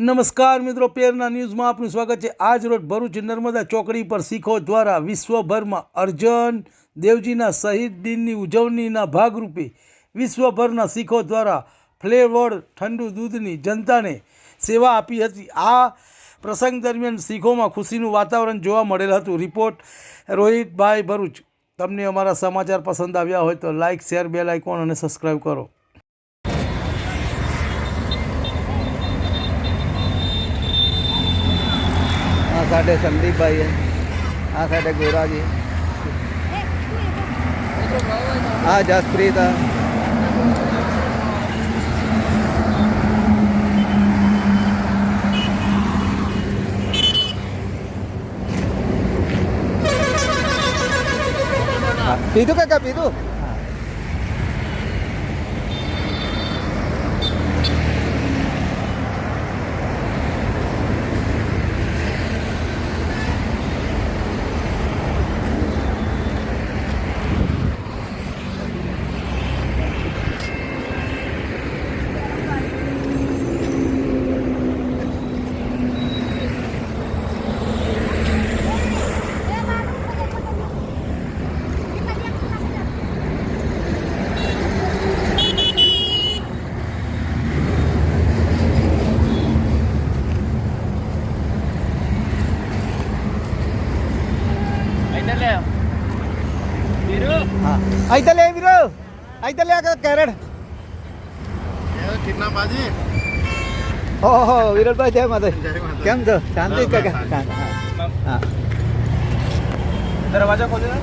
નમસ્કાર મિત્રો, પેરના ન્યૂઝમાં આપનું સ્વાગત છે. આજ રોજ ભરૂચ નર્મદા ચોકડી પર શીખો દ્વારા વિશ્વભરમાં અર્જન દેવજીના શહીદ દિનની ઉજવણીના ભાગરૂપે વિશ્વભરના શીખો દ્વારા ફ્લેવર્ડ ઠંડુ દૂધની જનતાને સેવા આપી હતી. આ પ્રસંગ દરમિયાન શીખોમાં ખુશીનું વાતાવરણ જોવા મળેલ હતું. રિપોર્ટ રોહિતભાઈ ભરૂચ. તમને અમારા સમાચાર પસંદ આવ્યા હોય તો લાઇક શેર, બેલ આઇકોન અને સબસ્ક્રાઈબ કરો. સાઈડે સંદીપભાઈ આ સાઈડે ગોરાજી હા જસપ્રીત પીધું કાકા પીધું હા આઈતા લે વીરો આઈતા લે આ કેરેટ કિડનાપાજી ઓહો વિરલભાઈ જય માતા જય માતા. કેમ છો શાંતિ બસ, બસ, કાકા શાંતિ. હા હા દરવાજા ખોલ્યો